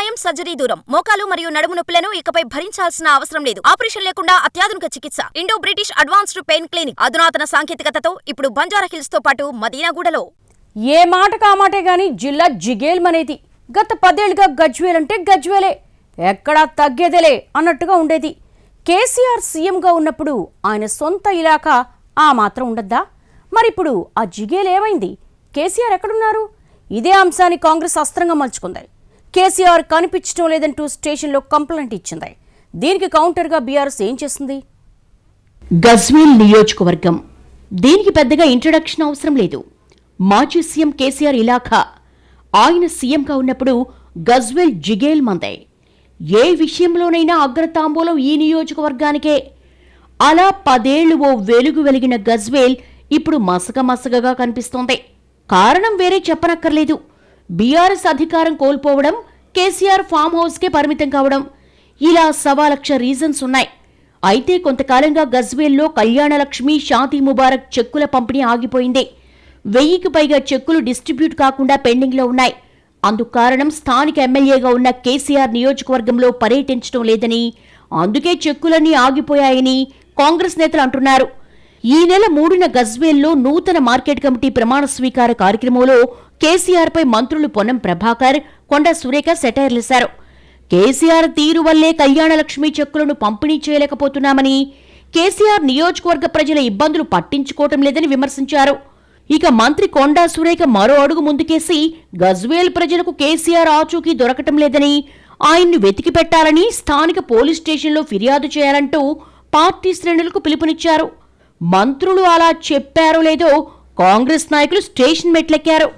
గాయం సర్జరీ దూరం. మోకాలు మరియు నడుము నొప్పులను ఇకపై భరించాల్సిన అవసరం లేదు. ఆపరేషన్ లేకుండా అత్యాధునిక చికిత్స. Indo British advanced pain clinic. అధునాతన సాంకేతికతతో ఇప్పుడు బంజారా హిల్స్తో పాటు మదీనాగూడలో. ఏ మాట కామాటే గాని జిల్లా జిగేల్మనేది. గత పదేళ్ళుగా గజ్వేలంటే గజ్వేలే. ఎక్కడా తగ్గేదేలే అన్నట్టుగా ఉండేది. కేసీఆర్ సీఎంగా ఉన్నప్పుడు ఆయన సొంత ఇలాకా ఆ మాత్రం ఉండద్దా? మరిప్పుడు ఆ జిగేలేమైంది? కేసీఆర్ ఎక్కడున్నారు? ఇదే అంశాన్ని కాంగ్రెస్ అస్త్రంగా మలుచుకుంది. కేసీఆర్ కనిపించడం లేదంటూ స్టేషన్లో కంప్లైంట్ ఇచ్చింది. దీనికి కౌంటర్గా బీఆర్ఎస్ ఏం చేస్తుంది? గజ్వేల్ నియోజకవర్గం. దీనికి పెద్దగా ఇంట్రడక్షన్ అవసరం లేదు. మాజీ సీఎం కేసీఆర్ ఇలాఖా. ఆయన సీఎంగా ఉన్నప్పుడు గజ్వేల్ జిగేల్ మందే. ఏ విషయంలోనైనా అగ్రతాంబూలం ఈ నియోజకవర్గానికే. అలా పదేళ్ళు ఓ వెలుగు వెలిగిన గజ్వేల్ ఇప్పుడు మసక మసకగా కనిపిస్తోంది. కారణం వేరే చెప్పనక్కర్లేదు. బీఆర్ఎస్ అధికారం కోల్పోవడం కేసీఆర్ ఫామ్ హౌస్కే పరిమితం కావడం. ఇలా సవాలక్ష రీజన్స్ ఉన్నాయి. అయితే కొంతకాలంగా గజ్వేల్లో కళ్యాణలక్ష్మి శాంతి ముబారక్ చెక్కుల పంపిణీ ఆగిపోయింది. వెయ్యికి పైగా చెక్కులు డిస్ట్రిబ్యూట్ కాకుండా పెండింగ్లో ఉన్నాయి. అందుకు కారణం స్థానిక ఎమ్మెల్యేగా ఉన్న కేసీఆర్ నియోజకవర్గంలో పర్యటించడం లేదని అందుకే చెక్కులన్నీ ఆగిపోయాయని కాంగ్రెస్ నేతలు అంటున్నారు. ఈ నెల మూడున గజ్వేల్లో నూతన మార్కెట్ కమిటీ ప్రమాణ స్వీకార కార్యక్రమంలో కేసీఆర్పై మంత్రులు పొన్నం ప్రభాకర్ కొండ సురేఖ సెటైర్లేశారు కేసీఆర్ తీరు వల్లే కళ్యాణలక్ష్మి చెక్కులను పంపిణీ చేయలేకపోతున్నామని కేసీఆర్ నియోజకవర్గ ప్రజల ఇబ్బందులు పట్టించుకోవటం లేదని విమర్శించారు. ఇక మంత్రి కొండా సురేఖ మరో అడుగు ముందుకేసి గజ్వేల్ ప్రజలకు కేసీఆర్ ఆచూకీ దొరకటం లేదని ఆయన్ను వెతికి పెట్టాలని స్థానిక పోలీస్ స్టేషన్లో ఫిర్యాదు చేయాలంటూ పార్టీ శ్రేణులకు పిలుపునిచ్చారు. మంత్రులు అలా చెప్పారో లేదో కాంగ్రెస్ నాయకులు స్టేషన్ మెట్లెక్కారు.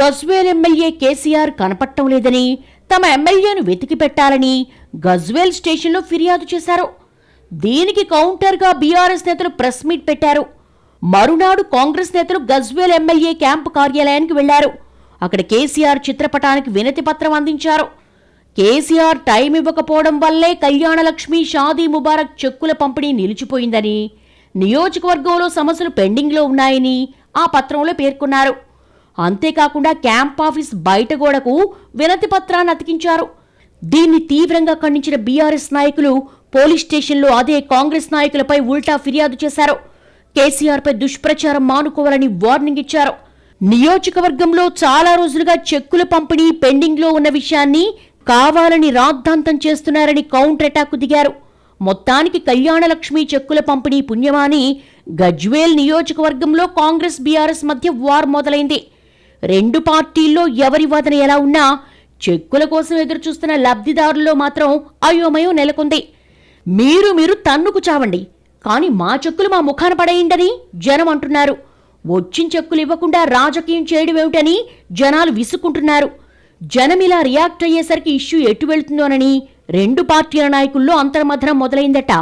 గజ్వేల్ ఎమ్మెల్యే కేసీఆర్ కనపట్టం లేదని తమ ఎమ్మెల్యేను వెతికి పెట్టాలని గజ్వేల్ స్టేషన్లో ఫిర్యాదు చేశారు. దీనికి కౌంటర్గా బీఆర్ఎస్ నేతలు ప్రెస్ మీట్ పెట్టారు. మరునాడు కాంగ్రెస్ నేతలు గజ్వేల్ ఎమ్మెల్యే క్యాంపు కార్యాలయానికి వెళ్ళారు. అక్కడ కేసీఆర్ చిత్రపటానికి వినతి పత్రం అందించారు. కేసీఆర్ టైం ఇవ్వకపోవడం వల్లే కళ్యాణలక్ష్మి షాదీ ముబారక్ చెక్కుల పంపిణీ నిలిచిపోయిందని నియోజకవర్గంలో సమస్యలు పెండింగ్లో ఉన్నాయని ఆ పత్రంలో పేర్కొన్నారు. అంతేకాకుండా క్యాంప్ ఆఫీస్ బయట గోడకు వినతి పత్రాన్ని అతికించారు. దీన్ని తీవ్రంగా ఖండించిన బీఆర్ఎస్ నాయకులు పోలీస్ స్టేషన్లో అదే కాంగ్రెస్ నాయకులపై ఉల్టా ఫిర్యాదు చేశారు. కేసీఆర్పై దుష్ప్రచారం మానుకోవాలని వార్నింగ్ ఇచ్చారు. నియోజకవర్గంలో చాలా రోజులుగా చెక్కుల పంపిణీ పెండింగ్లో ఉన్న విషయాన్ని కావాలని రాద్ధాంతం చేస్తున్నారని కౌంటర్ అటాక్ దిగారు. మొత్తానికి కళ్యాణలక్ష్మి చెక్కుల పంపిణీ పుణ్యమాని గజ్వేల్ నియోజకవర్గంలో కాంగ్రెస్ బీఆర్ఎస్ మధ్య వార్ మొదలైంది. రెండు పార్టీల్లో ఎవరి వాదన ఎలా ఉన్నా చెక్కుల కోసం ఎదురుచూస్తున్న లబ్ధిదారుల్లో మాత్రం అయోమయం నెలకొంది. మీరు మీరు తన్నుకు చావండి. కానీ మా చెక్కులు మా ముఖాన పడేయండని జనం అంటున్నారు. వచ్చిన చెక్కులు ఇవ్వకుండా రాజకీయం చేయడం ఏమిటని జనాలు విసుక్కుంటున్నారు. జనం ఇలా రియాక్ట్ అయ్యేసరికి ఇష్యూ ఎటు వెళ్తుందోనని రెండు పార్టీల నాయకుల్లో అంతర్మథనం మొదలైందట.